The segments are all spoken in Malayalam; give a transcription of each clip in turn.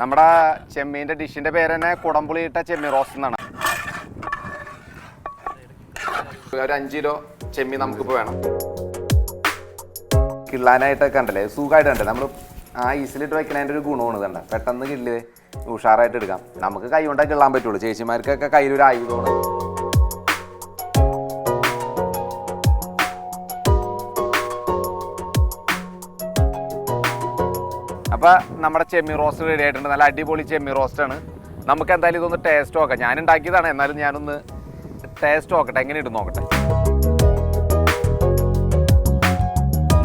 നമ്മുടെ ചെമ്മീന്റെ ഡിഷിന്റെ പേര് തന്നെ കുടംപുളി ഇട്ട ചെമ്മീൻ റോസ്റ്റ് എന്നാണ്. ഒരു അഞ്ച് കിലോ ചെമ്മീൻ നമുക്കിപ്പോൾ വേണം. കിള്ളാനായിട്ടൊക്കെ കണ്ടല്ലേ? സുഖമായിട്ട് ഉണ്ട് നമ്മൾ ആ ഈസിലിട്ട് വെക്കുന്നതിന്റെ ഒരു ഗുണമാണ് കണ്ട പെട്ടെന്ന് കിള്ളി ഉഷാറായിട്ട് എടുക്കാം. നമുക്ക് കൈ കൊണ്ടേ കിള്ളാൻ പറ്റുള്ളൂ. ചേച്ചിമാർക്കൊക്കെ കയ്യിലൊരു ആയുധമാണ്. അപ്പൊ നമ്മുടെ ചെമ്മി റോസ്റ്റ് റെഡി ആയിട്ടുണ്ട്. നല്ല അടിപൊളി ചെമ്മി റോസ്റ്റ് ആണ്. നമുക്ക് എന്തായാലും ഇതൊന്ന് ടേസ്റ്റ് നോക്കാം. ഞാൻ ഉണ്ടാക്കിയതാണ്. എന്നാലും ഞാനൊന്ന് ടേസ്റ്റ് നോക്കട്ടെ. എങ്ങനെ ഇട്ട് നോക്കട്ടെ.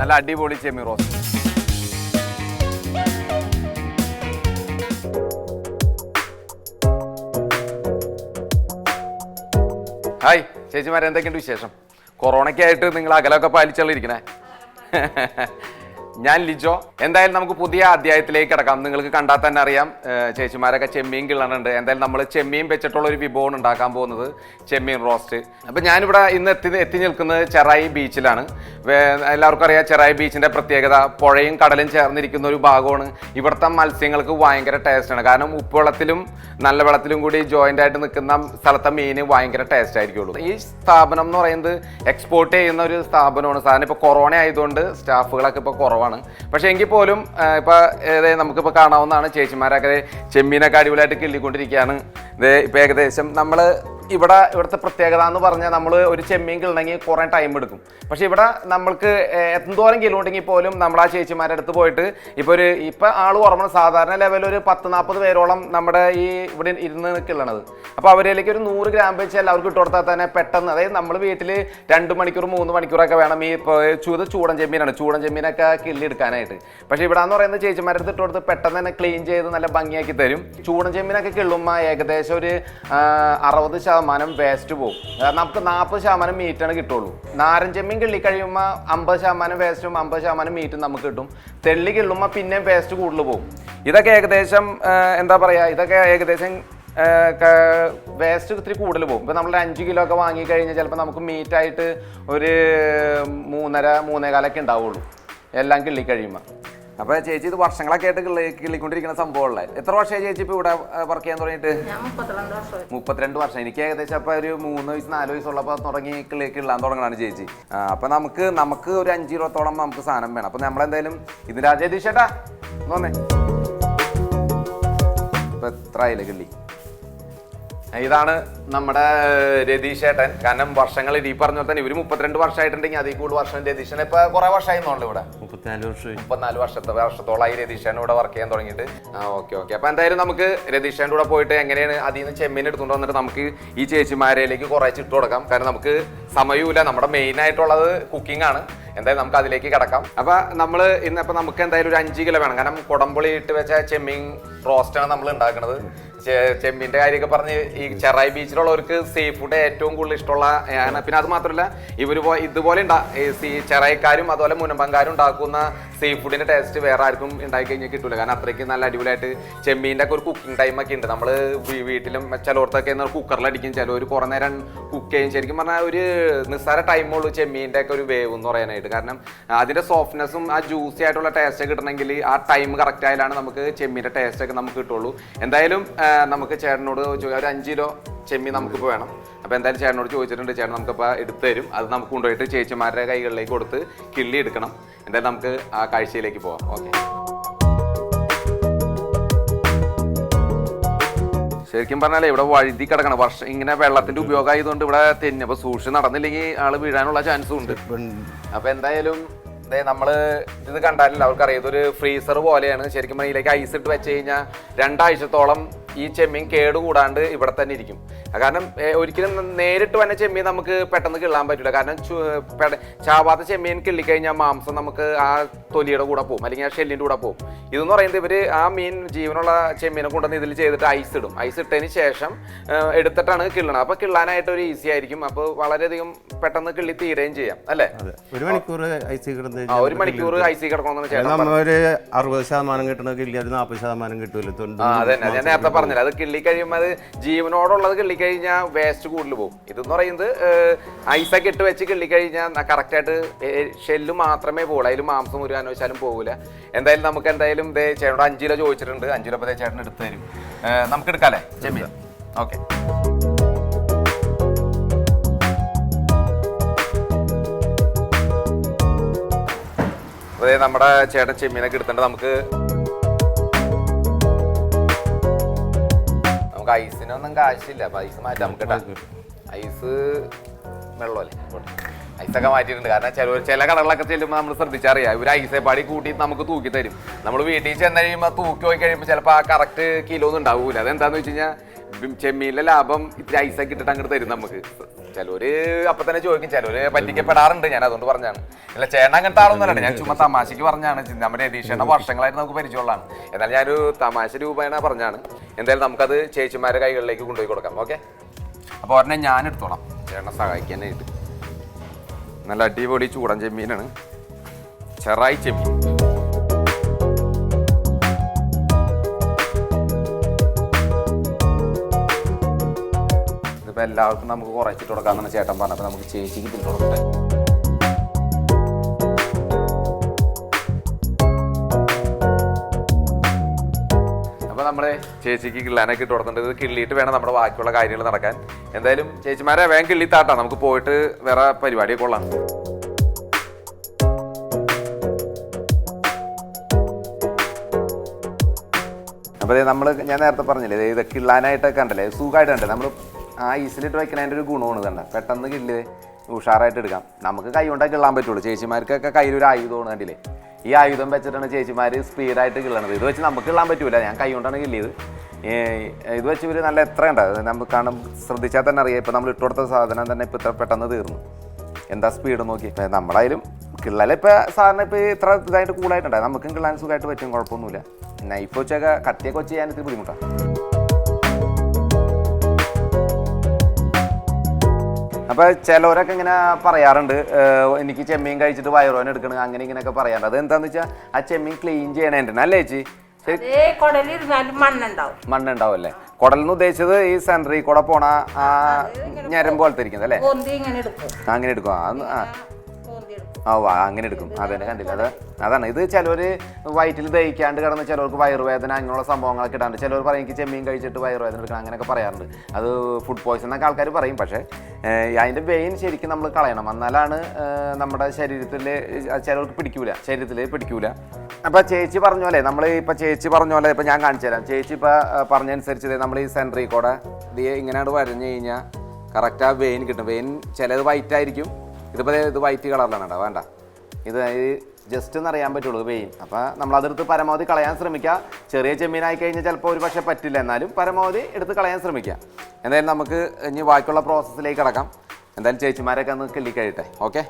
നല്ല അടിപൊളി ചെമ്മി റോസ്റ്റ് ഹായ് ചേച്ചിമാരെ എന്തൊക്കെയുണ്ട് വിശേഷം? കൊറോണയ്ക്കായിട്ട് നിങ്ങൾ അകലൊക്കെ പാലിച്ചല്ലേ ഇരിക്കണേ? ഞാൻ ലിജോ. എന്തായാലും നമുക്ക് പുതിയ അധ്യായത്തിലേക്ക് കിടക്കാം. നിങ്ങൾക്ക് കണ്ടാൽ തന്നെ അറിയാം ചേച്ചിമാരൊക്കെ ചെമ്മീൻ കിള്ളണുണ്ട്. എന്തായാലും നമ്മൾ ചെമ്മീൻ വെച്ചിട്ടുള്ള ഒരു വിഭവം ഉണ്ടാക്കാൻ പോകുന്നത് ചെമ്മീൻ റോസ്റ്റ്. അപ്പം ഞാനിവിടെ ഇന്ന് എത്തി എത്തി നിൽക്കുന്നത് ചെറായി ബീച്ചിലാണ്. എല്ലാവർക്കും അറിയാം ചെറായി ബീച്ചിന്റെ പ്രത്യേകത പുഴയും കടലും ചേർന്നിരിക്കുന്ന ഒരു ഭാഗമാണ്. ഇവിടുത്തെ മത്സ്യങ്ങൾക്ക് ഭയങ്കര ടേസ്റ്റാണ് കാരണം ഉപ്പുവെള്ളത്തിലും നല്ല വെള്ളത്തിലും കൂടി ജോയിന്റ് ആയിട്ട് നിൽക്കുന്ന സ്ഥലത്തെ മീൻ ഭയങ്കര ടേസ്റ്റ് ആയിരിക്കുള്ളൂ. ഈ സ്ഥാപനം എന്ന് പറയുന്നത് എക്സ്പോർട്ട് ചെയ്യുന്ന ഒരു സ്ഥാപനമാണ്. സാധാരണ ഇപ്പോൾ കൊറോണ ആയതുകൊണ്ട് സ്റ്റാഫുകളൊക്കെ ഇപ്പോൾ കുറവാണ്. പക്ഷേ എങ്കിൽ പോലും ഇപ്പോൾ നമുക്കിപ്പോൾ കാണാവുന്നതാണ് ചേച്ചിമാരൊക്കെ ചെമ്മീനൊക്കെ അടിപൊളിയായിട്ട് കിള്ളിക്കൊണ്ടിരിക്കുകയാണ് ഇത് ഇപ്പോൾ ഏകദേശം നമ്മൾ ഇവിടെ ഇവിടുത്തെ പ്രത്യേകത എന്ന് പറഞ്ഞാൽ നമ്മൾ ഒരു ചെമ്മീൻ കിളണമെങ്കിൽ കുറേ ടൈം എടുക്കും. പക്ഷേ ഇവിടെ നമ്മൾക്ക് എന്തോരം കിലോ ഉണ്ടെങ്കിൽ പോലും നമ്മൾ ആ ചേച്ചിമാരുടെ അടുത്ത് പോയിട്ട് ഇപ്പോൾ ഒരു ഇപ്പോൾ ആൾ കുറവാണ് സാധാരണ ലെവലിൽ ഒരു പത്ത് നാൽപ്പത് പേരോളം നമ്മുടെ ഈ ഇവിടെ ഇരുന്ന് കിള്ളണത് അപ്പോൾ അവരിലേക്ക് ഒരു നൂറ് ഗ്രാം വെച്ച് എല്ലാവർക്കും ഇട്ട് കൊടുത്താൽ തന്നെ പെട്ടെന്ന് അതായത് നമ്മൾ വീട്ടിൽ രണ്ട് മണിക്കൂർ മൂന്ന് മണിക്കൂറൊക്കെ വേണം ഈ ചൂത് ചൂടൻ ചെമ്മീനാണ്. ചൂടൻ ചെമ്മീനൊക്കെ കിള്ളി എടുക്കാനായിട്ട്. പക്ഷേ ഇവിടെ എന്ന് പറയുന്നത് ചേച്ചിമാരുടെ അടുത്ത് ഇട്ട് കൊടുത്ത് പെട്ടെന്ന് തന്നെ ക്ലീൻ ചെയ്ത് നല്ല ഭംഗിയാക്കി തരും. ചൂടൻ ചെമ്മീനൊക്കെ കിള്ളുമ്പോൾ ഏകദേശം ഒരു അറുപത് ശതമാനം വേസ്റ്റ് പോകും കാരണം നമുക്ക് നാൽപ്പത് ശതമാനം മീറ്റാണ് കിട്ടുള്ളൂ. നാരഞ്ചമ്മീൻ ചെമ്മീൻ കിള്ളി കഴിയുമ്പോൾ അമ്പത് ശതമാനം വേസ്റ്റും അമ്പത് ശതമാനം മീറ്റും നമുക്ക് കിട്ടും. തെള്ളി കിള്ളുമ്പോൾ പിന്നെയും വേസ്റ്റ് കൂടുതൽ പോകും ഇതൊക്കെ ഏകദേശം എന്താ പറയുക ഇതൊക്കെ ഏകദേശം വേസ്റ്റ് ഇത്തിരി കൂടുതൽ പോകും ഇപ്പം നമ്മൾ അഞ്ച് കിലോ ഒക്കെ വാങ്ങിക്കഴിഞ്ഞാൽ ചിലപ്പോൾ നമുക്ക് മീറ്റായിട്ട് ഒരു മൂന്നര മൂന്നേകാലൊക്കെ ഉണ്ടാവുള്ളൂ. എല്ലാം കിള്ളി അപ്പോൾ ചേച്ചി ഇത് വർഷങ്ങളൊക്കെ ആയിട്ട് കിള്ളി കിള്ളിക്കൊണ്ടിരിക്കുന്ന സംഭവമല്ലേ? എത്ര വർഷമായി ചേച്ചി ഇപ്പൊ ഇവിടെ വർക്ക് ചെയ്യാൻ തുടങ്ങിയിട്ട്? ഞാൻ മുപ്പത്തിരണ്ട് വർഷം. എനിക്ക് ഏകദേശം അപ്പൊ ഒരു മൂന്ന് വയസ്സ് നാല് വയസ്സുള്ളപ്പോ തുടങ്ങി കിള്ളി കിള്ളാൻ തുടങ്ങണാണ് ചേച്ചി. അപ്പൊ നമുക്ക് നമുക്ക് ഒരു അഞ്ച് ഇരുപത്തോളം നമുക്ക് സാധനം വേണം. അപ്പൊ നമ്മളെന്തായാലും ഇതിന്റെ അജയ് ചേട്ടാ തോന്നേ ഇപ്പൊ എത്ര ആയില്ലേ കിള്ളി? ഇതാണ് നമ്മുടെ രതീഷ് ഏട്ടൻ. കാരണം വർഷങ്ങൾ ഈ പറഞ്ഞ തന്നെ ഇവർ മുപ്പത്തിരണ്ട് വർഷമായിട്ടുണ്ടെങ്കിൽ അതിൽ കൂടുതൽ വർഷം രതീഷനെ ഇപ്പൊ കുറെ വർഷമായി തോന്നുന്നു ഇവിടെ. മുപ്പത്തിനാല് വർഷം മുപ്പത്തിനാല് വർഷത്തെ വർഷത്തോളമായി രതീഷാൻ ഇവിടെ വർക്ക് ചെയ്യാൻ തുടങ്ങിയിട്ട്. ആ ഓക്കെ ഓക്കെ അപ്പൊ എന്തായാലും നമുക്ക് രതീഷാന്റെ കൂടെ പോയിട്ട് എങ്ങനെയാണ് അതിൽ നിന്ന് ചെമ്മീൻ എടുത്തുകൊണ്ട് വന്നിട്ട് നമുക്ക് ഈ ചേച്ചിമാരയിലേക്ക് കുറെ ചിട്ട് കൊടുക്കാം. കാരണം നമുക്ക് സമയമില്ല നമ്മുടെ മെയിൻ ആയിട്ടുള്ളത് കുക്കിംഗ് ആണ്. എന്തായാലും നമുക്ക് അതിലേക്ക് കിടക്കാം. അപ്പൊ നമ്മൾ ഇന്ന് ഇപ്പൊ നമുക്ക് എന്തായാലും ഒരു അഞ്ച് കിലോ വേണം. കാരണം കുടംപുളി ഇട്ട് വെച്ച ചെമ്മീൻ റോസ്റ്റാണ് നമ്മൾ ഉണ്ടാക്കുന്നത് ചെമ്പിന്റെ കാര്യമൊക്കെ പറഞ്ഞ് ഈ ചെറായി ബീച്ചിലുള്ളവർക്ക് സീ ഫുഡ് ഏറ്റവും കൂടുതൽ ഇഷ്ടമുള്ള ആണ് പിന്നെ അത് മാത്രമല്ല ഇവർ പോ- ഇതുപോലെ സീ ചെറായിക്കാരും അതുപോലെ മുനമ്പങ്കാരും ഉണ്ടാക്കുന്ന സീ ഫുഡിന്റെ ടേസ്റ്റ് വേറെ ആർക്കും ഉണ്ടാക്കി കഴിഞ്ഞാൽ കിട്ടില്ല കാരണം അത്രയ്ക്ക് നല്ല അടിപൊളിയായിട്ട് ചെമ്മീന്റെ ഒക്കെ ഒരു കുക്കിംഗ് ടൈം ഒക്കെ ഉണ്ട്. നമ്മൾ വീട്ടിലും ചിലവർക്കൊക്കെ കുക്കറിലടിക്കും. ചിലവർ കുറേ നേരം കുക്ക് ചെയ്യും. ശരിക്കും പറഞ്ഞാൽ ഒരു നിസ്സാര ടൈമുള്ളൂ ചെമ്മീന്റെ ഒക്കെ ഒരു വേവ് എന്ന് പറയാനായിട്ട്. കാരണം അതിന്റെ സോഫ്റ്റ്നെസ്സും ആ ജ്യൂസി ആയിട്ടുള്ള ടേസ്റ്റ് കിട്ടണമെങ്കിൽ ആ ടൈം കറക്റ്റ് ആയാലാണ് നമുക്ക് ചെമ്മീന്റെ ടേസ്റ്റ് ഒക്കെ നമുക്ക് കിട്ടുള്ളൂ. എന്തായാലും നമുക്ക് ചേട്ടനോട് ഒരു അഞ്ച് കിലോ ചെമ്മീൻ നമുക്കിപ്പോൾ വേണം. അപ്പോൾ എന്തായാലും ചേട്ടനോട് ചോദിച്ചിട്ടുണ്ട്. ചേട്ടൻ നമുക്കിപ്പോൾ എടുത്തു തരും. അത് നമുക്ക് കൊണ്ടുപോയിട്ട് ചേച്ചിമാരുടെ കൈകളിലേക്ക് കൊടുത്ത് കിള്ളി എടുക്കണം. എന്തായാലും നമുക്ക് ആ കാഴ്ചയിലേക്ക് പോവാം. ഓക്കെ. ശരിക്കും പറഞ്ഞാലേ ഇവിടെ വഴുതി കിടക്കണം വർഷം ഇങ്ങനെ വെള്ളത്തിന്റെ ഉപയോഗം ആയതുകൊണ്ട് ഇവിടെ തെന്നി അപ്പൊ സൂക്ഷിച്ച് നടന്നില്ലെങ്കിൽ ആൾ വീഴാനുള്ള ചാൻസും ഉണ്ട്. അപ്പൊ എന്തായാലും ദേ നമ്മൾ ഇത് കണ്ടാലല്ല അവർക്കറിയാം ഇതൊരു ഫ്രീസർ പോലെയാണ്. ശരിക്കും ഇതിലേക്ക് ഐസ് ഇട്ട് വെച്ച് കഴിഞ്ഞാൽ രണ്ടാഴ്ചത്തോളം ഈ ചെമ്മീൻ കേടുകൂടാണ്ട് ഇവിടെ തന്നെ ഇരിക്കും. കാരണം ഒരിക്കലും നേരിട്ട് വന്ന ചെമ്മീൻ നമുക്ക് പെട്ടെന്ന് കിള്ളാൻ പറ്റില്ല കാരണം ചാവാത്ത ചെമ്മീൻ കിള്ളിക്കഴിഞ്ഞാൽ മാംസം നമുക്ക് ആ തൊലിയുടെ കൂടെ പോകും. അല്ലെങ്കിൽ ആ ഷെല്ലിന്റെ കൂടെ പോകും. ഇതെന്ന് പറയുന്നത് ഇവർ ആ മീൻ ജീവനുള്ള ചെമ്മീനെ കൊണ്ടുവന്ന് ഇതിൽ ചെയ്തിട്ട് ഐസ് ഇടും. ഐസ് ഇട്ടതിന് ശേഷം എടുത്തിട്ടാണ് കിള്ളണം അപ്പോൾ കിള്ളാനായിട്ട് ഒരു ഈസി ആയിരിക്കും. അപ്പോൾ വളരെയധികം പെട്ടെന്ന് കിള്ളി തീരുകയും ചെയ്യാം. അല്ലേ? ഒരു മണിക്കൂർ ഐസ് കിടന്ന് ഒരു മണിക്കൂർ ഐസി. നമ്മ ഒരു അറുപത് ശതമാനം കിട്ടണമെങ്കിൽ ഒരു നാൽപ്പത് ശതമാനം കിട്ടുമല്ലോ അതെ ഞാൻ നേരത്തെ പറഞ്ഞ പറഞ്ഞില്ല. അത് കിള്ളി കഴിയുമ്പോൾ അത് ജീവനോടുള്ളത് കിള്ളി കഴിഞ്ഞാൽ വേസ്റ്റ് കൂടുതൽ പോകും ഇതെന്ന് പറയുന്നത് ഐസൊക്കെ ഇട്ട് വെച്ച് കിള്ളി കഴിഞ്ഞാൽ കറക്റ്റായിട്ട് ഷെല്ല് മാത്രമേ പോകുള്ളൂ അതിൽ മാംസം ഒരു വെച്ചാലും പോകില്ല എന്തായാലും നമുക്ക് എന്തായാലും ഇതേ ചേട്ടനോട് അഞ്ച് കിലോ ചോദിച്ചിട്ടുണ്ട്. അഞ്ച് കിലോ ചേട്ടൻ എടുത്തു തരും. നമുക്ക് എടുക്കാല്ലേ? ചെമ്മീൻ. ഓക്കെ. അതെ നമ്മുടെ ചേട്ടൻ ചെമ്മീനൊക്കെ എടുത്തിട്ടുണ്ട്. നമുക്ക് നമുക്ക് ഐസിനൊന്നും കാശില്ല. അപ്പൊ ഐസ് മാറ്റാം. നമുക്ക് ഐസ് വെള്ളമല്ലേ? ഐസൊക്കെ മാറ്റിയിട്ടുണ്ട്. കാരണം ചില ചില കടകളൊക്കെ ചെല്ലുമ്പോൾ നമ്മൾ ശ്രദ്ധിച്ചറിയാം. ഇവർ ഐസെ പാടി കൂട്ടി നമുക്ക് തൂക്കി തരും. നമ്മൾ വീട്ടിൽ ചെന്ന് കഴിയുമ്പോൾ തൂക്കി പോയി കഴിയുമ്പോൾ ചിലപ്പോൾ ആ കറക്റ്റ് കിലോ ഒന്നും ഉണ്ടാവൂല. അതെന്താന്ന് വെച്ച് കഴിഞ്ഞാൽ ചെമ്മീനിലെ ലാഭം ഇത്തിരി ഐസൊക്കെ ഇട്ടിട്ട് അങ്ങോട്ട് തരും നമുക്ക്. ചിലവര് അപ്പൊ തന്നെ ചോദിക്കും ചിലര് പറ്റിക്കപ്പെടാറുണ്ട് ഞാൻ അതുകൊണ്ട് പറഞ്ഞാണ്. അല്ല ചേട്ടൻ അങ്ങനത്തെ ആളൊന്നുമല്ല ഞാൻ ചുമ്മാ തമാശക്ക് പറഞ്ഞാണ്. നമ്മുടെ രതീഷേണ വർഷങ്ങളായിട്ട് നമുക്ക് പരിചയമുള്ളതാണ്. എന്നാൽ ഞാനൊരു തമാശ രൂപേണ പറഞ്ഞാണ്. എന്തായാലും നമുക്കത് ചേച്ചിമാരുടെ കൈകളിലേക്ക് കൊണ്ടുപോയി കൊടുക്കാം ഓക്കെ? അപ്പോൾ ഒരെണ്ണം ഞാൻ എടുത്തോളാം. ചേട്ടനെ സഹായിക്കാനായിട്ട് നല്ല അടിപൊളി ചൂടൻ ചെമ്മീനാണ്. ചെറായി ചെമ്മീൻ. ഇതിപ്പോൾ എല്ലാവർക്കും നമുക്ക് കുറച്ചിട്ട് കൊടുക്കാമെന്നാണ് ചേട്ടൻ പറഞ്ഞത്. അപ്പോൾ നമുക്ക് ചേച്ചിക്ക് ഇതിട്ട് കൊടുക്കട്ടെ. ചേച്ചിക്ക് കിള്ളാനൊക്കെ ഇട്ട് കൊടുത്തിട്ടുണ്ട്. ഇത് കിള്ളിയിട്ട് വേണം നമ്മുടെ ബാക്കിയുള്ള കാര്യങ്ങൾ നടക്കാൻ. എന്തായാലും ചേച്ചിമാരെ വേഗം കിള്ളിത്താട്ടാ നമുക്ക് പോയിട്ട് വേറെ പരിപാടിയൊക്കെ കൊള്ളാം. അപ്പോൾ നമ്മൾ ഞാൻ നേരത്തെ പറഞ്ഞില്ലേ ഇത് കിള്ളാനായിട്ടൊക്കെ കണ്ടല്ലേ? സുഖമായിട്ട് കണ്ടേ നമ്മൾ ആ ഈസിലിട്ട് വയ്ക്കണതിന്റെ ഒരു ഗുണമാണ് കണ്ട പെട്ടെന്ന് കിള്ളി ഉഷാറായിട്ട് എടുക്കാം. നമുക്ക് കൈ കൊണ്ടേ കിള്ളാൻ പറ്റുള്ളൂ. ചേച്ചിമാർക്കൊക്കെ കയ്യിൽ ഒരു ആയുധമാണ് കണ്ടില്ലേ? ഈ ആയുധം വെച്ചിട്ടാണ് ചേച്ചിമാർ സ്പീഡായിട്ട് കിള്ളണത്. ഇത് വെച്ച് നമുക്ക് കിള്ളാൻ പറ്റൂല. ഞാൻ കൈ കൊണ്ടാണ് കിള്ളിയത് ഇത് വെച്ച് ഇവർ നല്ല എത്ര ഉണ്ട് നമുക്ക് കാണും ശ്രദ്ധിച്ചാൽ തന്നെ അറിയാം. ഇപ്പം നമ്മൾ ഇട്ട് കൊടുത്ത സാധനം തന്നെ ഇപ്പം ഇത്ര പെട്ടെന്ന് തീർന്നു. എന്താ സ്പീഡ് നോക്കി നമ്മളായാലും കിള്ളല ഇപ്പം സാറിന് ഇപ്പോൾ ഇത്ര ഇതായിട്ട് കൂളായിട്ടുണ്ടായി നമുക്കും കിള്ളാൻ സുഖമായിട്ട് പറ്റും. കുഴപ്പമൊന്നുമില്ല. നൈഫ് വെച്ചൊക്കെ കട്ടിയൊക്കെ വെച്ച് ചെയ്യാൻ ഇത്തിരി ബുദ്ധിമുട്ടാണ്. അപ്പൊ ചിലവരൊക്കെ ഇങ്ങനെ പറയാറുണ്ട് എനിക്ക് ചെമ്മീൻ കഴിച്ചിട്ട് വയറോൻ എടുക്കണം അങ്ങനെ ഇങ്ങനെയൊക്കെ പറയാറുണ്ട്. അത് എന്താന്ന് വെച്ചാൽ ആ ചെമ്മീൻ ക്ലീൻ ചെയ്യണേന്റെ അല്ലേ ചേച്ചി? മണ്ണുണ്ടാവും. അല്ലേ? എന്ന് ഉദ്ദേശിച്ചത് ഈ സെൻട്രി കൂടെ പോണ ആ ഞരമ്പ് പോലത്തെ ഇരിക്കുന്നത് അല്ലേ? അങ്ങനെ എടുക്കും. വാ അങ്ങനെ എടുക്കും. അതന്നെ കണ്ടില്ല? അത് അതാണ്. ഇത് ചിലവർ വയറ്റിൽ ദഹിക്കാണ്ട് കിടന്ന് ചിലവർക്ക് വയറുവേദന അങ്ങനെയുള്ള സംഭവങ്ങളൊക്കെ ഇടാണ്ട് ചിലവർ പറയും എനിക്ക് ചെമ്മീൻ കഴിച്ചിട്ട് വയറുവേദന എടുക്കണം അങ്ങനെയൊക്കെ പറയാറുണ്ട്. അത് ഫുഡ് പോയ്സൺ എന്നൊക്കെ ആൾക്കാർ പറയും. പക്ഷേ അതിന്റെ വെയിൻ ശരിക്കും നമ്മൾ കളയണം. എന്നാലാണ് നമ്മുടെ ശരീരത്തിൽ ചിലവർക്ക് പിടിക്കൂല. ശരീരത്തിൽ പിടിക്കൂല. അപ്പോൾ ചേച്ചി പറഞ്ഞ പോലെ നമ്മൾ ഇപ്പോൾ ചേച്ചി പറഞ്ഞ പോലെ ഇപ്പോൾ ഞാൻ കാണിച്ചു തരാം. ചേച്ചി ഇപ്പോൾ പറഞ്ഞനുസരിച്ച് നമ്മൾ ഈ സെൻട്രിൽ കൂടെ ഇത് ഇങ്ങനെയാണ് വരഞ്ഞു കഴിഞ്ഞാൽ കറക്റ്റ് ആ വെയിൻ കിട്ടും. വെയിൻ ചിലത് വൈറ്റ് ആയിരിക്കും. ഇതിപ്പോൾ ഇത് വൈറ്റ് കളറിലാണ് കേട്ടോ വേണ്ട. ഇത് ജസ്റ്റ് ഒന്ന് അറിയാൻ പറ്റുള്ളൂ പെയിൻ അപ്പോൾ നമ്മൾ അതെടുത്ത് പരമാവധി കളയാൻ ശ്രമിക്കുക. ചെറിയ ചെമ്മീനായി കഴിഞ്ഞാൽ ചിലപ്പോൾ ഒരു പക്ഷേ പറ്റില്ല എന്നാലും പരമാവധി എടുത്ത് കളയാൻ ശ്രമിക്കുക. എന്തായാലും നമുക്ക് ഇനി ബാക്കിയുള്ള പ്രോസസ്സിലേക്ക് കിടക്കാം. എന്തായാലും ചേച്ചിമാരൊക്കെ ഒന്ന് കിള്ളിക്കഴിയട്ടെ ഓക്കെ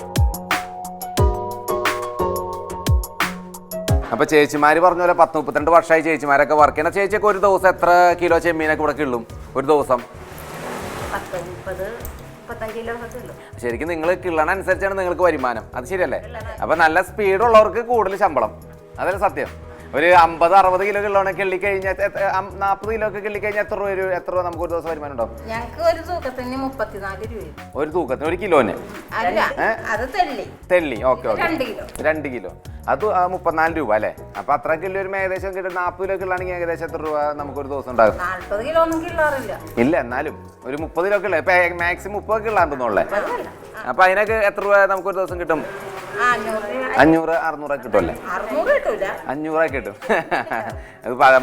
അപ്പോൾ ചേച്ചിമാർ പറഞ്ഞ പോലെ പത്ത് മുപ്പത്തിരണ്ട് വർഷമായി ചേച്ചിമാരൊക്കെ വർക്ക് ചെയ്യണം ചേച്ചിയൊക്കെ ഒരു ദിവസം എത്ര കിലോ ചെമ്മീനൊക്കെ ഇവിടെ കിള്ളും? ഒരു ദിവസം? പത്ത് മുപ്പത് ശരിക്കും നിങ്ങൾ കിള്ളണ അനുസരിച്ചാണ് നിങ്ങൾക്ക് വരുമാനം. അത് ശരിയല്ലേ? അപ്പൊ നല്ല സ്പീഡ് ഉള്ളവർക്ക് കൂടുതൽ ശമ്പളം. അതല്ല സത്യം? ഒരു അമ്പത് അറുപത് കിലോ കിലോണെ കിള്ളി കഴിഞ്ഞാൽ നാൽപ്പത് കിലോ ഒക്കെ കിള്ളി കഴിഞ്ഞാൽ എത്ര രൂപ ഒരു എത്ര രൂപ നമുക്ക് ഒരു ദിവസം വരുമാനം ഉണ്ടാവും? ഞങ്ങക്ക് ഒരു തൂക്കത്തിന് മുപ്പത്തിനാല് രൂപ ഒരു തൂക്കത്തിന് ഒരു കിലോന്? അല്ല അത് തെള്ളി. തെള്ളി ഓക്കെ ഓക്കെ. രണ്ട് കിലോ. രണ്ട് കിലോ. അത് ആ, മുപ്പത്തിനാല് രൂപ അല്ലേ? അപ്പൊ അത്ര കിലോ ഒരു ഏകദേശം കിട്ടും. നാൽപ്പത് കിലോ കിള്ളാണെങ്കിൽ ഏകദേശം എത്ര രൂപ നമുക്ക് ഒരു ദിവസം ഉണ്ടാകും? നാല്പത് കിലോ ഒന്നും കിള്ളാറില്ല. ഇല്ല എന്നാലും. ഒരു മുപ്പത് കിലോ കിള്ള ഇപ്പൊ മാക്സിമം മുപ്പത് കിലോ. തോന്നുള്ളേ അപ്പൊ അതിനൊക്കെ എത്ര രൂപ നമുക്ക് ഒരു ദിവസം കിട്ടും? അഞ്ഞൂറ് അറുന്നൂറ് കിട്ടുമല്ലേ അഞ്ഞൂറ് കിട്ടും.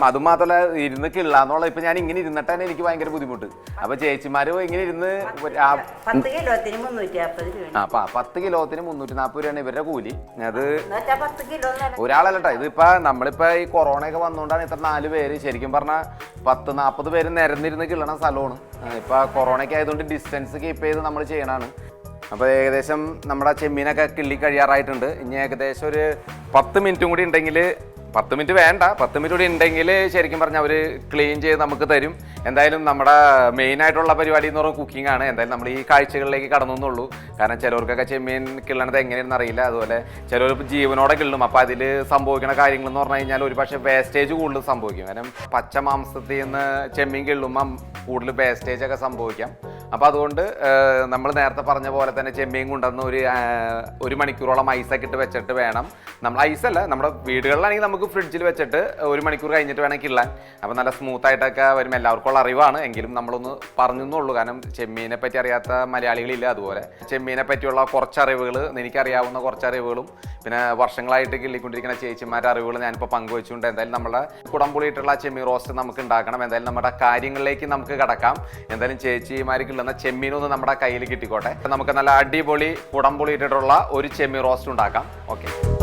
അത് മാത്രമല്ല ഇരുന്ന് കിള്ളാന്നുള്ള ഇപ്പൊ ഞാൻ ഇങ്ങനെ ഇരുന്നിട്ടാണ് എനിക്ക് ഭയങ്കര ബുദ്ധിമുട്ട്. അപ്പൊ ചേച്ചിമാര് ഇങ്ങനെ ഇരുന്ന് ആ- പത്ത് കിലോത്തിന് മുന്നൂറ്റി നാപ്പത് രൂപയാണ് ഇവരുടെ കൂലി. അത് ഒരാളല്ലട്ടോ ഇതിപ്പോ നമ്മളിപ്പോ ഈ കൊറോണ ഒക്കെ വന്നുകൊണ്ടാണ് ഇത്ര നാല് പേര് ശരിക്കും പറഞ്ഞാൽ പത്ത് നാൽപ്പത് പേര് നിരന്നിരുന്ന് കിള്ളണ സ്ഥലമാണ് ഇപ്പൊ കൊറോണയ്ക്ക് ആയതുകൊണ്ട് ഡിസ്റ്റൻസ് കീപ്പ് ചെയ്ത് നമ്മൾ ചെയ്യണതാണ്. അപ്പോൾ ഏകദേശം നമ്മുടെ ചെമ്മീനൊക്കെ കിള്ളി കഴിയാറായിട്ടുണ്ട് ഇനി ഏകദേശം ഒരു പത്ത് മിനിറ്റും കൂടി ഉണ്ടെങ്കിൽ പത്ത് മിനിറ്റ് വേണ്ട. പത്ത് മിനിറ്റ് കൂടി ഉണ്ടെങ്കിൽ ശരിക്കും പറഞ്ഞാൽ അവർ ക്ലീൻ ചെയ്ത് നമുക്ക് തരും. എന്തായാലും നമ്മുടെ മെയിൻ ആയിട്ടുള്ള പരിപാടി എന്ന് പറയുന്നത് കുക്കിംഗ് ആണ്. എന്തായാലും നമ്മൾ ഈ കാഴ്ചകളിലേക്ക് കടന്നു എന്നുള്ളൂ കാരണം ചിലവർക്കൊക്കെ ചെമ്മീൻ കിള്ളണത് എങ്ങനെയാണെന്ന് അറിയില്ല. അതുപോലെ ചിലർ ജീവനോടെ കിള്ളും. അപ്പോൾ അതിൽ സംഭവിക്കുന്ന കാര്യങ്ങൾ എന്ന് പറഞ്ഞു കഴിഞ്ഞാൽ ഒരു പക്ഷേ വേസ്റ്റേജ് കൂടുതൽ സംഭവിക്കും. കാരണം പച്ച മാംസത്തിൽ നിന്ന് ചെമ്മീൻ കിള്ളുമ്പം കൂടുതൽ വേസ്റ്റേജ് ഒക്കെ സംഭവിക്കാം. അപ്പോൾ അതുകൊണ്ട് നമ്മൾ നേരത്തെ പറഞ്ഞ പോലെ തന്നെ ചെമ്മീൻ കൊണ്ടുവന്ന് ഒരു ഒരു മണിക്കൂറോളം ഐസൊക്കെ ഇട്ട് വെച്ചിട്ട് വേണം. നമ്മൾ ഐസല്ല നമ്മുടെ വീടുകളിലാണെങ്കിൽ നമുക്ക് ഫ്രിഡ്ജിൽ വെച്ചിട്ട് ഒരു മണിക്കൂർ കഴിഞ്ഞിട്ട് വേണം കിള്ളാൻ. അപ്പോൾ നല്ല സ്മൂത്ത് ആയിട്ടൊക്കെ വരും എല്ലാവർക്കും ഉള്ള അറിവാണ്. എങ്കിലും നമ്മളൊന്ന് പറഞ്ഞെന്നുള്ളൂ കാരണം ചെമ്മീനെ പറ്റി അറിയാത്ത മലയാളികളില്ല അതുപോലെ. ചെമ്മീനെ പറ്റിയുള്ള കുറച്ച് അറിവുകൾ എനിക്കറിയാവുന്ന കുറച്ച് അറിവുകളും പിന്നെ വർഷങ്ങളായിട്ട് കിള്ളിക്കൊണ്ടിരിക്കുന്ന ചേച്ചിമാരുടെ അറിവുകൾ ഞാനിപ്പോൾ പങ്കുവെച്ചുകൊണ്ട് എന്തായാലും നമ്മുടെ കുടംപുളിയിട്ടുള്ള ചെമ്മീൻ റോസ്റ്റ് നമുക്ക് ഉണ്ടാക്കണം. എന്തായാലും നമ്മുടെ കാര്യങ്ങളിലേക്ക് നമുക്ക് കടക്കാം. എന്തായാലും ചേച്ചിമാർ കിള്ളുന്ന ചെമ്മീനൊന്ന് നമ്മുടെ കയ്യിൽ കിട്ടിക്കോട്ടെ. നമുക്ക് നല്ല അടിപൊളി കുടംപുളിയിട്ടിട്ടുള്ള ഒരു ചെമ്മീൻ റോസ്റ്റ് ഉണ്ടാക്കാം. ഓക്കെ.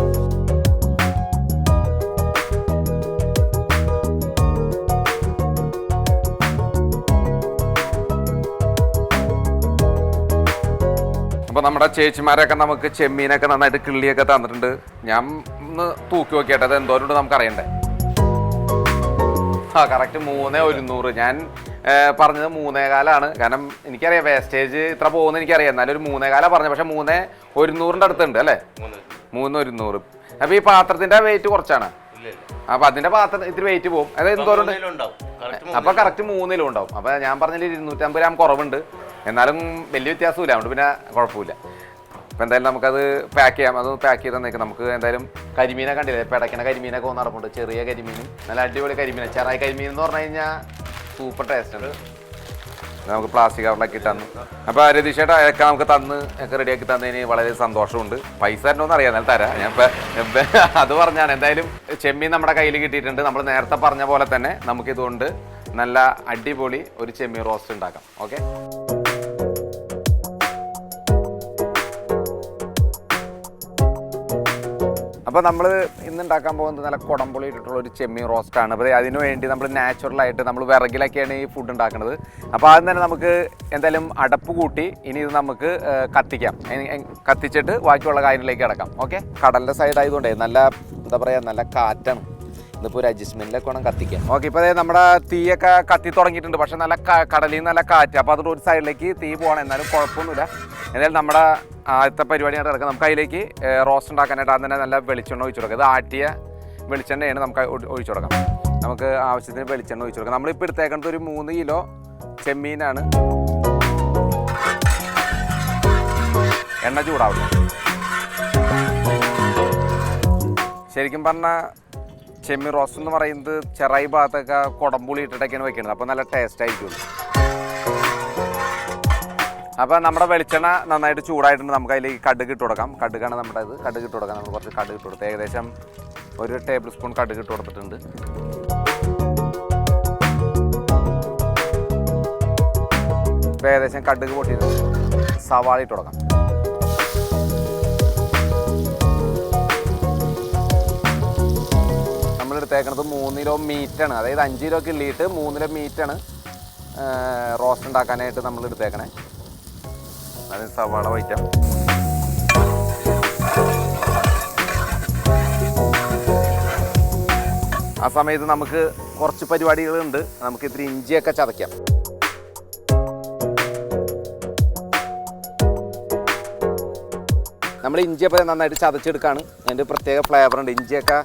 അപ്പോൾ നമ്മുടെ ചേച്ചിമാരൊക്കെ നമുക്ക് ചെമ്മീനൊക്കെ നന്നായിട്ട് കിള്ളിയൊക്കെ തന്നിട്ടുണ്ട്. ഞാൻ ഒന്ന് തൂക്കി നോക്കിയാട്ടെ അത് എന്തോരുണ്ട് നമുക്ക് അറിയണ്ടേ? ആ കറക്റ്റ് മൂന്ന് ഒരുന്നൂറ്. ഞാൻ പറഞ്ഞത് മൂന്നേകാലാണ്. കാരണം എനിക്കറിയാം വേസ്റ്റേജ് ഇത്ര പോകുന്ന എനിക്കറിയാം. എന്നാലും ഒരു മൂന്നേകാല പറഞ്ഞത്. പക്ഷെ മൂന്ന് ഒരുന്നൂറിന്റെ അടുത്തുണ്ട് അല്ലേ? മൂന്ന് ഒരുന്നൂറ്. അപ്പോൾ ഈ പാത്രത്തിന്റെ വെയിറ്റ് കുറച്ചാണ്. അപ്പോൾ അതിന്റെ പാത്രം ഇത്തിരി വെയിറ്റ് പോകും അതായത് എന്തോരം അപ്പൊ കറക്റ്റ് മൂന്നിലും ഉണ്ടാവും. അപ്പൊ ഞാൻ പറഞ്ഞതിൽ ഇരുന്നൂറ്റമ്പത് ഗ്രാം കുറവുണ്ട്. എന്നാലും വലിയ വ്യത്യാസമില്ല അതുകൊണ്ട് പിന്നെ കുഴപ്പമില്ല. അപ്പം എന്തായാലും നമുക്കത് പാക്ക് ചെയ്യാം. അത് പാക്ക് ചെയ്ത് തന്നേക്കാം നമുക്ക് എന്തായാലും കരിമീനെ കണ്ടില്ലേ? പിടയ്ക്കണ കരിമീനൊക്കെ ഒന്ന് നടപ്പുണ്ട് ചെറിയ കരിമീൻ. നല്ല അടിപൊളി കരിമീൻ ചെറായി കരിമീൻ എന്ന് പറഞ്ഞു കഴിഞ്ഞാൽ സൂപ്പർ ടേസ്റ്റ് ഉണ്ട്. നമുക്ക് പ്ലാസ്റ്റിക് കവറിലൊക്കെ തന്നു. അപ്പോൾ രതീഷേട്ടാ ഒക്കെ നമുക്ക് തന്ന് ഒക്കെ റെഡിയാക്കി തന്നതിന് വളരെ സന്തോഷമുണ്ട്. പൈസ തരണമെന്ന് അറിയാം. എന്നാൽ തരാം. ഞാൻ ഇപ്പം അത് പറഞ്ഞാണ്. എന്തായാലും ചെമ്മീൻ നമ്മുടെ കയ്യിൽ കിട്ടിയിട്ടുണ്ട്. നമ്മൾ നേരത്തെ പറഞ്ഞ പോലെ തന്നെ നമുക്കിതുകൊണ്ട് നല്ല അടിപൊളി ഒരു ചെമ്മീൻ റോസ്റ്റ് ഉണ്ടാക്കാം. ഓക്കെ? അപ്പോൾ നമ്മൾ ഇന്ന് ഉണ്ടാക്കാൻ പോകുന്നത് നല്ല കുടംപുളി ഇട്ടിട്ടുള്ള ഒരു ചെമ്മീൻ റോസ്റ്റാണ് അപ്പോൾ അതിനു വേണ്ടി നമ്മൾ നാച്ചുറലായിട്ട് നമ്മൾ വിറകിലൊക്കെയാണ് ഈ ഫുഡ് ഉണ്ടാക്കുന്നത്. അപ്പോൾ ആദ്യം തന്നെ നമുക്ക് എന്തായാലും അടപ്പ് കൂട്ടി ഇനി ഇത് നമുക്ക് കത്തിക്കാം. കത്തിച്ചിട്ട് ബാക്കിയുള്ള കാര്യങ്ങളിലേക്ക് കിടക്കാം. ഓക്കെ കടലിന്റെ സൈഡ് ആയതുകൊണ്ടേ നല്ല എന്താ പറയുക നല്ല കാറ്റാണ്. ഇതിപ്പോൾ ഒരു അഡ്ജസ്റ്റ്മെന്റിലൊക്കെ വേണം കത്തിക്കാൻ. ഓക്കെ ഇപ്പോൾ നമ്മുടെ തീയൊക്കെ കത്തി തുടങ്ങിയിട്ടുണ്ട്. പക്ഷേ നല്ല കടലിൽ നല്ല കാറ്റ്. അപ്പോൾ അതൊരു ഒരു സൈഡിലേക്ക് തീ പോകണം. എന്നാലും കുഴപ്പമൊന്നുമില്ല. എന്തായാലും നമ്മുടെ ആദ്യത്തെ പരിപാടിയാണ് ഇറക്കുക നമുക്ക് അതിലേക്ക് റോസ്റ്റ് ഉണ്ടാക്കാനായിട്ട് ആദ്യം തന്നെ നല്ല വെളിച്ചെണ്ണ ഒഴിച്ചു കൊടുക്കുക ഇത് ആട്ടിയ വെളിച്ചെണ്ണയാണ് നമുക്ക് ഒഴി- ഒഴിച്ചു കൊടുക്കാം. നമുക്ക് ആവശ്യത്തിന് വെളിച്ചെണ്ണ ഒഴിച്ചു കൊടുക്കാം. നമ്മളിപ്പോൾ എടുത്തേക്കുന്നത് ഒരു മൂന്ന് കിലോ ചെമ്മീനാണ്. എണ്ണ ചൂടാവുള്ളൂ ശരിക്കും പറഞ്ഞാൽ ചെമ്മീൻ റോസ്റ്റ് എന്ന് പറയുന്നത് ചെറായി ഭാഗത്തൊക്കെ കുടംപുളി ഇട്ടിട്ടൊക്കെയാണ് വെക്കുന്നത് അപ്പോൾ നല്ല ടേസ്റ്റ് ആയിരിക്കും അപ്പോൾ നമ്മുടെ വെളിച്ചെണ്ണ നന്നായിട്ട് ചൂടായിട്ടുണ്ട്. നമുക്ക് അതിലേക്ക് കടുക് ഇട്ട് കൊടുക്കാം. കടുകാണ് നമ്മുടെ ഇത്. കടുക് ഇട്ട് കൊടുക്കാം. നമ്മൾ കുറച്ച് കടുക് ഇട്ട് കൊടുത്ത് ഏകദേശം ഒരു ടേബിൾ സ്പൂൺ കടുക് ഇട്ട് കൊടുത്തിട്ടുണ്ട്. ഇപ്പോൾ ഏകദേശം കടുക് പൊട്ടിയിട്ടുണ്ട്. സവാള ഇട്ട് കൊടുക്കാം. എടുത്തേക്കുന്നത് മൂന്ന് കിലോ മീറ്റാണ് അതായത് അഞ്ച് കിലോ കിള്ളിയിട്ട് മൂന്ന് കിലോ മീറ്റാണ് റോസ്റ്റ് ഉണ്ടാക്കാനായിട്ട് നമ്മൾ എടുത്തേക്കണേ. അത് സവാള വൈറ്റാ ആ സമയത്ത് നമുക്ക് കുറച്ച് പരിപാടികളുണ്ട്. നമുക്ക് ഇത്തിരി ഇഞ്ചിയൊക്കെ ചതയ്ക്കാം. നമ്മൾ ഇഞ്ചിയൊക്കെ നന്നായിട്ട് ചതച്ചെടുക്കാണ്. അതിന്റെ പ്രത്യേക ഫ്ലേവർ ഉണ്ട്. ഇഞ്ചിയൊക്കെ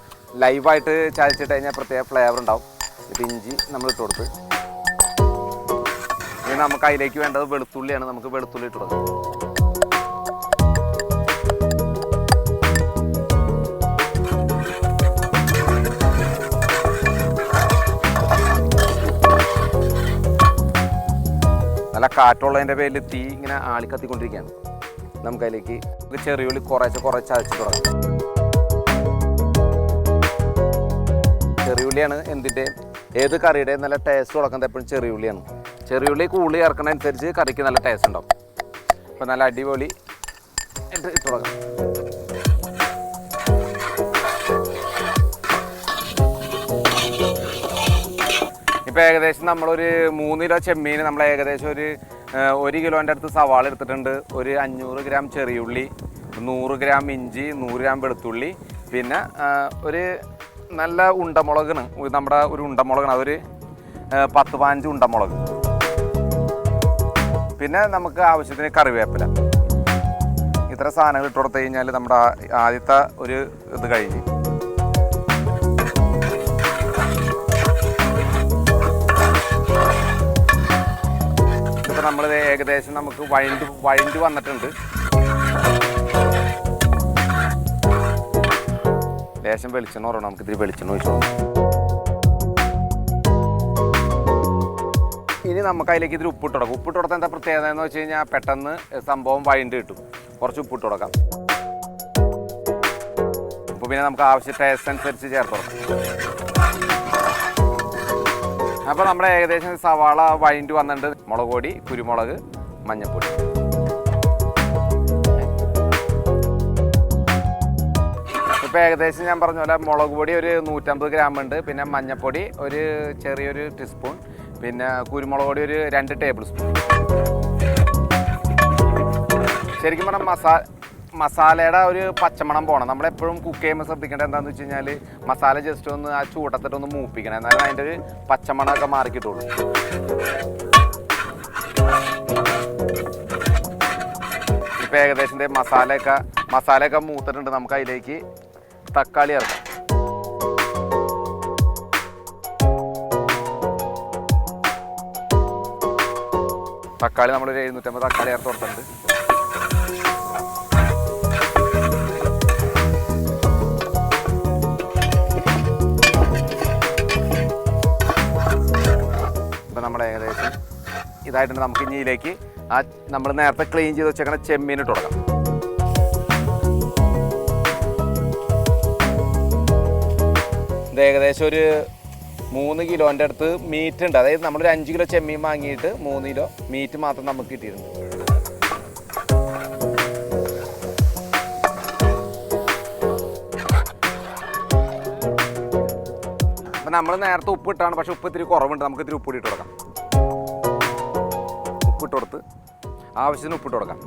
ലൈവായിട്ട് ചതച്ചിട്ട് കഴിഞ്ഞാൽ പ്രത്യേക ഫ്ലേവർ ഉണ്ടാവും. ഇപ്പം ഇഞ്ചി നമ്മൾ ഇട്ട് കൊടുത്ത്. ഇനി നമുക്ക് അതിലേക്ക് വേണ്ടത് വെളുത്തുള്ളിയാണ്. നമുക്ക് വെളുത്തുള്ളി ഇട്ട് കൊടുക്കാം നല്ല കാറ്റുള്ളതിന്റെ പേരിൽ തീ ഇങ്ങനെ ആളിക്കത്തിക്കൊണ്ടിരിക്കുകയാണ് നമുക്കതിലേക്ക് ചെറിയ ഉള്ളി കുറേശ്ശെ കുറച്ച് അരച്ച് തുടങ്ങാം. ചെറിയുള്ളിയാണ് എന്തിന്റെ ഏത് കറിയുടെയും നല്ല ടേസ്റ്റ് കൊടുക്കുന്നത് എപ്പോഴും ചെറിയുള്ളിയാണ് ചെറിയുള്ളി കൂളി ചേർക്കണ അനുസരിച്ച് കറിക്ക് നല്ല ടേസ്റ്റ് ഉണ്ടാവും. അപ്പോൾ നല്ല അടിപൊളി ഇട്ട് തുടങ്ങാം ഇപ്പോൾ ഏകദേശം നമ്മളൊരു മൂന്ന് കിലോ ചെമ്മീൻ നമ്മൾ ഏകദേശം ഒരു ഒരു കിലോന്റെ അടുത്ത് സവാള എടുത്തിട്ടുണ്ട്. ഒരു അഞ്ഞൂറ് ഗ്രാം ചെറിയുള്ളി നൂറ് ഗ്രാം ഇഞ്ചി നൂറ് ഗ്രാം വെളുത്തുള്ളി പിന്നെ ഒരു നല്ല ഉണ്ടമുളകാണ് നമ്മുടെ ഒരു ഉണ്ടമുളകാണ് അതൊരു പത്ത് പതിനഞ്ച് ഉണ്ടമുളക്. പിന്നെ നമുക്ക് ആവശ്യത്തിന് കറിവേപ്പില. ഇത്ര സാധനങ്ങൾ ഇട്ട് കൊടുത്തു കഴിഞ്ഞാൽ നമ്മുടെ ആദ്യത്തെ ഒരു ഇത് കഴിഞ്ഞ്. ഇപ്പം നമ്മൾ ഏകദേശം നമുക്ക് വഴണ്ട് വഴണ്ട് വന്നിട്ടുണ്ട്. ലേശം വെളിച്ചെണ്ണ പറയണം നമുക്ക് വെളിച്ചെണ്ണ ഒഴിച്ചു ഇനി നമുക്ക് അതിലേക്ക് ഇതിൽ ഉപ്പിട്ട് കൊടുക്കാം. ഉപ്പിട്ട് കൊടുത്താൽ എന്താ പ്രത്യേകത എന്ന് വെച്ച് കഴിഞ്ഞാൽ പെട്ടെന്ന് സംഭവം വൈൻഡ് കിട്ടും. കുറച്ച് ഉപ്പിട്ട് കൊടുക്കാം. ഉപ്പ് പിന്നെ നമുക്ക് ആവശ്യ ടേസ്റ്റ് അനുസരിച്ച് ചേർത്ത് കൊടുക്കാം. അപ്പോൾ നമ്മുടെ ഏകദേശം സവാള വൈൻഡ് വന്നിട്ടുണ്ട്. മുളക് പൊടി കുരുമുളക് മഞ്ഞൾപ്പൊടി. ഇപ്പോൾ ഏകദേശം ഞാൻ പറഞ്ഞ പോലെ മുളക് പൊടി ഒരു നൂറ്റമ്പത് ഗ്രാം ഉണ്ട്. പിന്നെ മഞ്ഞൾപ്പൊടി ഒരു ചെറിയൊരു ടീസ്പൂൺ പിന്നെ കുരുമുളക് പൊടി ഒരു രണ്ട് ടേബിൾ സ്പൂൺ ശരിക്കും പറഞ്ഞാൽ മസാ മസാലയുടെ ഒരു പച്ചമണം പോകണം നമ്മളെപ്പോഴും കുക്ക് ചെയ്യുമ്പോൾ ശ്രദ്ധിക്കേണ്ടത് എന്താണെന്ന് വെച്ച് കഴിഞ്ഞാൽ മസാല ജസ്റ്റ് ഒന്ന് ആ ചൂടത്തിട്ട് ഒന്ന് മൂപ്പിക്കണം. എന്നാലും അതിന്റെ ഒരു പച്ചമണമൊക്കെ മാറി കിട്ടുള്ളൂ. ഇപ്പം ഏകദേശം മസാലയൊക്കെ മസാലയൊക്കെ മൂത്തിട്ടുണ്ട്. നമുക്ക് അതിലേക്ക് തക്കാളി ഇറക്കാം. തക്കാളി നമ്മളൊരു എഴുന്നൂറ്റമ്പത് തക്കാളി ചേർത്ത് കൊടുത്തിട്ടുണ്ട്. ഇപ്പം നമ്മൾ ഏകദേശം ഇതായിട്ടുണ്ട്. നമുക്ക് ഇനി ഇതിലേക്ക് ആ നമ്മൾ നേരത്തെ ക്ലീൻ ചെയ്ത് വെച്ചേക്കണ ചെമ്മീൻ ഇട്ട് കൊടുക്കാം. ഇത് ഏകദേശം ഒരു മൂന്ന് കിലോന്റെ അടുത്ത് മീറ്റ് ഉണ്ട്. അതായത് നമ്മളൊരു അഞ്ച് കിലോ ചെമ്മീൻ വാങ്ങിയിട്ട് മൂന്ന് കിലോ മീറ്റ് മാത്രം നമുക്ക് കിട്ടിയിരുന്നു. അപ്പം നമ്മൾ നേരത്തെ ഉപ്പ് ഇട്ടാണ്. പക്ഷെ ഉപ്പ് ഇത്തിരി കുറവുണ്ട്. നമുക്ക് ഇത്തിരി ഉപ്പ് ഇട്ട് കൊടുക്കാം. ഉപ്പിട്ട് കൊടുത്ത് ആവശ്യത്തിന് ഉപ്പിട്ട് കൊടുക്കാം.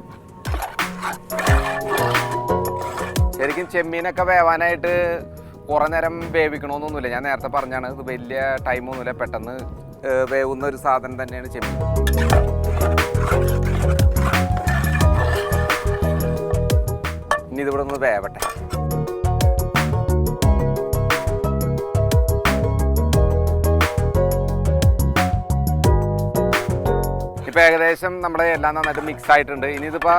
ശരിക്കും ചെമ്മീനൊക്കെ വേവാനായിട്ട് കുറേ നേരം വേവിക്കണമെന്നൊന്നുമില്ല ഞാൻ നേരത്തെ പറഞ്ഞാണ് ഇത് വലിയ ടൈമൊന്നുമില്ല പെട്ടെന്ന് വേവുന്ന ഒരു സാധനം തന്നെയാണ് ചെമ്മീൻ. ഇനി ഇതിവിടെ ഒന്ന് വേവട്ടെ. ഇപ്പൊ ഏകദേശം നമ്മുടെ എല്ലാം നന്നായിട്ട് മിക്സ് ആയിട്ടുണ്ട്. ഇനി ഇതിപ്പോൾ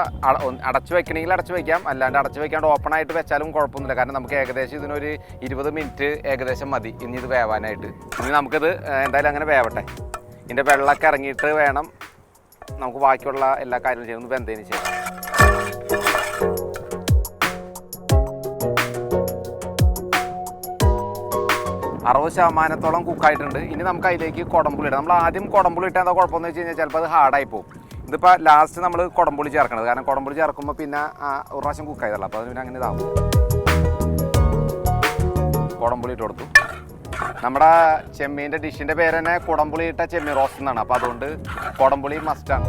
അടച്ചു വെക്കണമെങ്കിൽ അടച്ചു വെക്കാം. അല്ലാണ്ട് അടച്ചു വെക്കാണ്ട് ഓപ്പൺ ആയിട്ട് വെച്ചാലും കുഴപ്പമൊന്നുമില്ല. കാരണം നമുക്ക് ഏകദേശം ഇതിനൊരു ഇരുപത് മിനിറ്റ് ഏകദേശം മതി. ഇനി ഇത് വേവാനായിട്ട്. ഇനി നമുക്കിത് എന്തായാലും അങ്ങനെ വേവട്ടെ. ഇതിന്റെ വെള്ളമൊക്കെ ഇറങ്ങിയിട്ട് വേണം നമുക്ക് ബാക്കിയുള്ള എല്ലാ കാര്യങ്ങളും ചെയ്യുന്നത് വെന്തതിന് ശേഷം. അറുപത് ശതമാനത്തോളം കുക്കായിട്ടുണ്ട്. ഇനി നമുക്ക് അതിലേക്ക് കുടമ്പുളി ഇടാം. നമ്മൾ ആദ്യം കുടമ്പുളി ഇട്ടാൽ എന്താ കുഴപ്പമെന്ന് വെച്ച് കഴിഞ്ഞാൽ ചിലപ്പോൾ അത് ഹാർഡായി പോകും. ഇതിപ്പോൾ ലാസ്റ്റ് നമ്മൾ കുടമ്പുളി ചേർക്കണത്. കാരണം കുടമ്പുളി ചേർക്കുമ്പോൾ പിന്നെ ഒരു പ്രാവശ്യം കുക്കായതല്ല അപ്പോൾ അത് പിന്നെ അങ്ങനെ ഇതാവും. കുടമ്പുളി ഇട്ട് കൊടുത്തു. നമ്മുടെ ചെമ്മീന്റെ ഡിഷിന്റെ പേര് തന്നെ കുടമ്പുളി ഇട്ട ചെമ്മീൻ റോസ്റ്റ് എന്നാണ്. അപ്പോൾ അതുകൊണ്ട് കുടമ്പുളി മസ്റ്റാണ്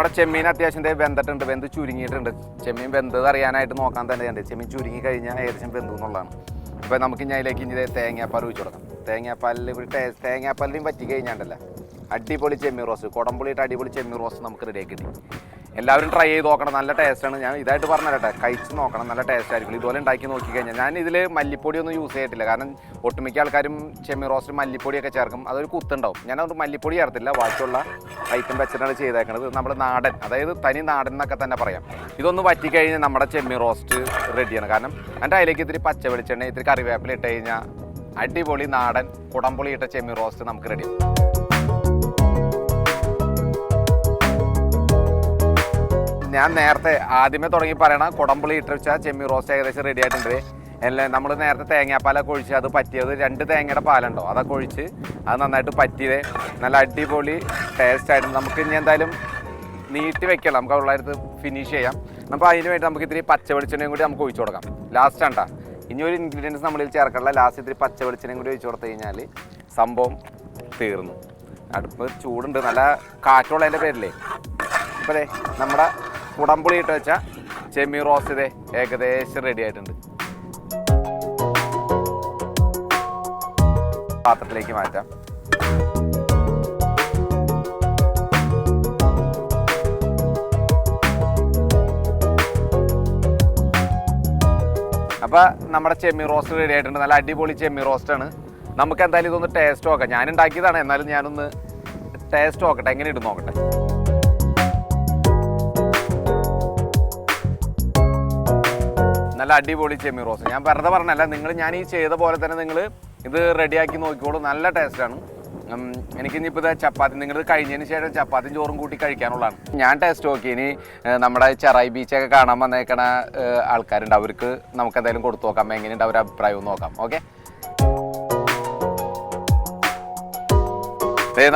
നമ്മുടെ ചെമ്മീൻ അത്യാവശ്യം വെന്തിട്ടുണ്ട് വെന്ത് ചുരുങ്ങിയിട്ടുണ്ട്. ചെമ്മീൻ വെന്തത് അറിയാനായിട്ട് നോക്കാൻ തന്നെ ഉണ്ട് ചെമ്മീൻ ചുരുങ്ങി കഴിഞ്ഞാൽ ഏകദേശം വെന്തു എന്നുള്ളതാണ്. അപ്പോൾ നമുക്ക് ഇനി അതിലേക്ക് ഇനി തേങ്ങാപ്പാൽ ഒഴിച്ചു കൊടുക്കാം. തേങ്ങാപ്പാലിൽ ഇവിടെ തേങ്ങാപ്പാലിനും പറ്റി കഴിഞ്ഞാണ്ടല്ല? അടിപൊളി ചെമ്മീൻ റോസ് കുടംപുളിയിട്ട് അടിപൊളി ചെമ്മീൻ റോസ് നമുക്ക് റെഡിയാക്കി കിട്ടി. എല്ലാവരും ട്രൈ ചെയ്ത് നോക്കണം. നല്ല ടേസ്റ്റാണ് ഞാൻ ഇതായിട്ട് പറഞ്ഞതരട്ടെ. കഴിച്ച് നോക്കണം. നല്ല ടേസ്റ്റ് ആയിരിക്കും. ഇതുപോലെ ഉണ്ടാക്കി നോക്കി കഴിഞ്ഞാൽ ഞാൻ ഇതിൽ മല്ലിപ്പൊടി ഒന്നും യൂസ് ചെയ്തിട്ടില്ല. കാരണം ഒട്ടുമിക്ക ആൾക്കാരും ചെമ്മി റോസ്റ്റ് മല്ലിപ്പൊടിയൊക്കെ ചേർക്കും. അതൊരു കുത്തുണ്ടാവും. ഞാൻ അതുകൊണ്ട് മല്ലിപ്പൊടി ചേർത്തില്ല. ബാക്കിയുള്ള ഐറ്റം വെച്ചിട്ടാണ് ചെയ്തേക്കുന്നത് നമ്മുടെ നാടൻ. അതായത് തനി നാടൻ എന്നൊക്കെ തന്നെ പറയാം. ഇതൊന്ന് വറ്റിക്കഴിഞ്ഞാൽ നമ്മുടെ ചെമ്മി റോസ്റ്റ് റെഡിയാണ് കാരണം എന്റെ അതിലേക്ക് ഇത്തിരി പച്ച വെളിച്ചെണ്ണ ഇത്തിരി കറിവേപ്പില ഇട്ട് കഴിഞ്ഞാൽ അടിപൊളി നാടൻ കുടംപുളി ഇട്ട ചെമ്മീൻ റോസ്റ്റ് നമുക്ക് റെഡിയാവും ഞാൻ നേരത്തെ ആദ്യമേ തുടങ്ങി പറയണ കുടംപുളി ഇട്ട് വെച്ചാൽ ചെമ്മീൻ റോസ്റ്റ് ഏകദേശം റെഡി ആയിട്ടുണ്ട്. എല്ലാം നമ്മൾ നേരത്തെ തേങ്ങാപ്പാലൊക്കെ ഒഴിച്ച് അത് പറ്റിയത് രണ്ട് തേങ്ങയുടെ പാലുണ്ടോ? അതൊക്കെ ഒഴിച്ച് അത് നന്നായിട്ട് പറ്റിയത്. നല്ല അടിപൊളി ടേസ്റ്റ് ആയിട്ട് നമുക്ക് ഇനി എന്തായാലും നീട്ടി വെക്കണം നമുക്ക് ഉള്ളടുത്ത് ഫിനിഷ് ചെയ്യാം. അപ്പോൾ അതിന് വേണ്ടി നമുക്ക് ഇത്തിരി പച്ച വെളിച്ചെണ്ണയും കൂടി നമുക്ക് ഒഴിച്ചു കൊടുക്കാം. ലാസ്റ്റ് ആണ്ടാ ഇനി ഒരു ഇൻഗ്രീഡിയൻസ് നമ്മളിൽ ചേർക്കണ്ട ലാസ്റ്റ് ഇത്തിരി പച്ച വെളിച്ചെണ്ണയും കൂടി ഒഴിച്ചു കൊടുത്തു കഴിഞ്ഞാൽ സംഭവം തീർന്നു. അടുപ്പ് ചൂടുണ്ട്. നല്ല കാറ്റുള്ളതിന്റെ പേരില്ലേ? ഇപ്പോഴേ നമ്മുടെ കുടംപുളി ഇട്ട് വെച്ച ചെമ്മീൻ റോസ്റ്റ് ഇതേ ഏകദേശം റെഡി ആയിട്ടുണ്ട്. പാത്രത്തിലേക്ക് മാറ്റാം. അപ്പോൾ നമ്മുടെ ചെമ്മി റോസ്റ്റ് റെഡി ആയിട്ടുണ്ട്. നല്ല അടിപൊളി ചെമ്മി റോസ്റ്റ് ആണ്. നമുക്ക് എന്തായാലും ഇതൊന്ന് ടേസ്റ്റ് നോക്കാം. ഞാൻ ഉണ്ടാക്കിയതാണ്. എന്നാലും ഞാനൊന്ന് ടേസ്റ്റ് നോക്കട്ടെ. എങ്ങനെ ഇട്ട് നോക്കട്ടെ. നല്ല അടിപൊളി ചെമ്മീൻ റോസ്റ്റ്. ഞാൻ വെറുതെ പറഞ്ഞല്ല നിങ്ങൾ ഞാൻ ഈ ചെയ്ത പോലെ തന്നെ നിങ്ങൾ ഇത് റെഡിയാക്കി നോക്കിക്കോളൂ. നല്ല ടേസ്റ്റാണ് എനിക്ക് ഇനിയിപ്പോൾ ഇത് ചപ്പാത്തി നിങ്ങൾ കഴിഞ്ഞതിന് ശേഷം ചപ്പാത്തിയും ചോറും കൂട്ടി കഴിക്കാനുള്ളതാണ്. ഞാൻ ടേസ്റ്റ് നോക്കി. ഇനി നമ്മുടെ ചെറായി ബീച്ചൊക്കെ കാണാൻ വന്നേക്കണ ആൾക്കാരുണ്ട്. അവർക്ക് നമുക്ക് എന്തായാലും കൊടുത്തു നോക്കാം. എങ്ങനെയുണ്ട് അവരുടെ അഭിപ്രായവും നോക്കാം. ഓക്കെ?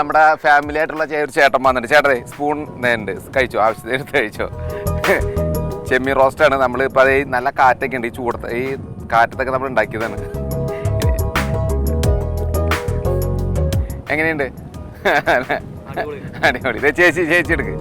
നമ്മുടെ ഫാമിലി ആയിട്ടുള്ള ഒരു ചേട്ടൻ വന്നിട്ട് ചേട്ടേ സ്പൂൺ ഉണ്ട്. കഴിച്ചോ? ആവശ്യത്തിന് കഴിച്ചോ? ചെമ്മീൻ റോസ്റ്റാണ്. നമ്മൾ ഇപ്പോൾ അത് ഈ നല്ല കാറ്റൊക്കെ ഉണ്ട്. ഈ ചൂടത്ത് ഈ കാറ്റത്തൊക്കെ നമ്മൾ ഉണ്ടാക്കിയതാണ്. എങ്ങനെയുണ്ട്? അടിപൊളി. ദേ ചേച്ചി ചേച്ചി എടുക്ക്.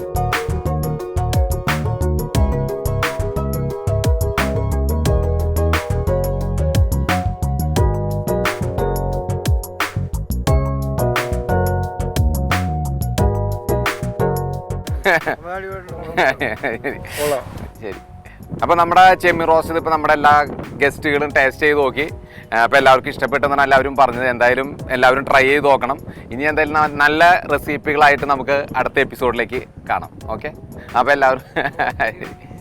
ശരി. അപ്പോൾ നമ്മുടെ ചെമ്മി റോസ്റ്റ് ഇപ്പോൾ നമ്മുടെ എല്ലാ ഗസ്റ്റുകളും ടേസ്റ്റ് ചെയ്ത് നോക്കി. അപ്പോൾ എല്ലാവർക്കും ഇഷ്ടപ്പെട്ടെന്നാണ് എല്ലാവരും പറഞ്ഞത്. എന്തായാലും എല്ലാവരും ട്രൈ ചെയ്ത് നോക്കണം. ഇനി എന്തായാലും നല്ല റെസിപ്പികളായിട്ട് നമുക്ക് അടുത്ത എപ്പിസോഡിലേക്ക് കാണാം. ഓക്കെ അപ്പോൾ എല്ലാവരും